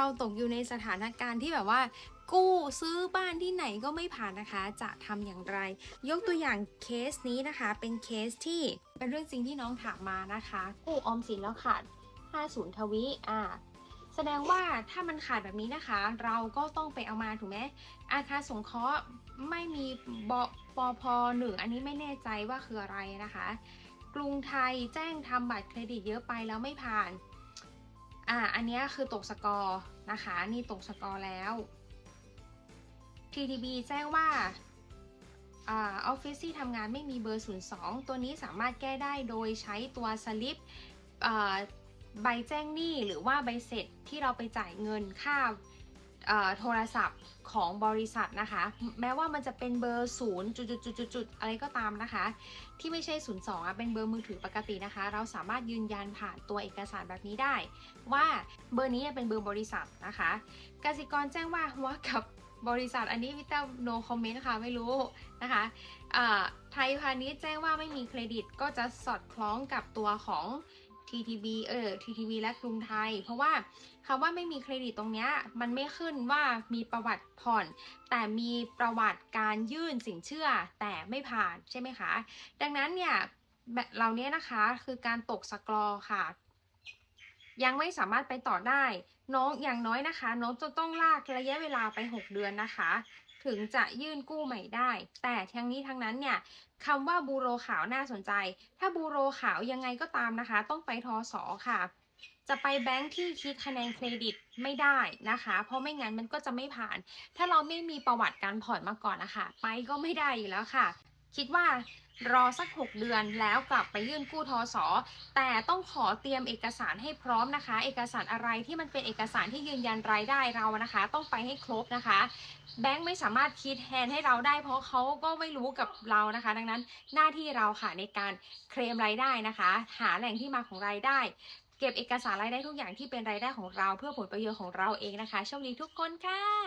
เราตกอยู่ในสถานการณ์ที่แบบว่า กู้ซื้อบ้านที่ไหนก็ไม่ผ่านนะคะ จะทำอย่างไร ยกตัวอย่างเคสนี้นะคะ เป็นเคสที่เป็นเรื่องจริงที่น้องถามมานะคะ กู้ออมสินแล้วขาด 50 ทวีอ่าแสดงว่าถ้ามันขาดแบบนี้นะคะ เราก็ต้องไปเอามาถูกไหมอาคารสงเคราะห์ไม่มีบปพหนึ่งอันนี้ไม่แน่ใจว่าคืออะไรนะคะ กรุงไทยแจ้งทำบัตรเครดิตเยอะไปแล้วไม่ผ่าน อ่า อันเนี้ยคือตกสกอร์นะคะ นี่ตกสกอร์แล้ว TDB แจ้งว่าออฟฟิศที่ทำงานไม่มีเบอร์ 02 ตัวนี้สามารถแก้ได้โดยใช้ตัวสลิปใบแจ้งหนี้หรือว่าใบเสร็จที่เราไปจ่ายเงินค่า โทรศัพท์ของบริษัทนะคะ แม้ว่ามันจะเป็นเบอร์0จุดๆๆๆอะไรก็ตามนะคะ ที่ไม่ใช่ 02อะเป็นเบอร์มือถือปกตินะคะ เราสามารถยืนยันผ่านตัวเอกสารแบบนี้ได้ ว่าเบอร์นี้เป็นเบอร์บริษัทนะคะกสิกรแจ้งว่าว่ากับบริษัทอันนี้วิต้า no comment ค่ะไม่รู้นะคะไทยพาณิชย์แจ้งว่าไม่มีเครดิตก็จะสอดคล้องกับตัวของ TTB เออ TTB และกรุงไทย เพราะว่าคำว่าไม่มีเครดิตตรงเนี้ยมันไม่ขึ้นว่ามีประวัติผ่อน แต่มีประวัติการยื่นสินเชื่อแต่ไม่ผ่านใช่ไหมคะ ดังนั้นเนี่ยแบบเหล่านี้นะคะคือการตกสกรอว์ค่ะ ยังไม่สามารถไปต่อได้ น้องอย่างน้อยนะคะ น้องจะต้องลากระยะเวลาไป 6 เดือนนะคะ ถึงจะยื่นกู้ใหม่ได้ แต่ทั้งนี้ทั้งนั้นเนี่ยคำว่าบูโรขาวน่าสนใจ ถ้าบูโรขาวยังไงก็ตามนะคะ ต้องไปทอสอค่ะ จะไปแบงค์ที่คิดคะแนนเครดิตไม่ได้นะคะ เพราะไม่งั้นมันก็จะไม่ผ่าน ถ้าเราไม่มีประวัติการผ่อนมาก่อนนะคะ ไปก็ไม่ได้อยู่แล้วค่ะ คิดว่ารอสัก 6 เดือนแล้วกลับไปยื่นกู้ทอสอแต่ต้องขอเตรียมเอกสารให้พร้อมนะคะ เอกสารอะไรที่มันเป็นเอกสารที่ยืนยันรายได้เรานะคะ ต้องไปให้ครบนะคะ แบงค์ไม่สามารถคิดแทนให้เราได้ เพราะเขาก็ไม่รู้กับเรานะคะ ดังนั้นหน้าที่เราค่ะในการเคลมรายได้นะคะ หาแหล่งที่มาของรายได้ เก็บเอกสารรายได้ทุกอย่างที่เป็นรายได้ของเรา เพื่อผลประโยชน์ของเราเองนะคะโชคดีทุกคนค่ะ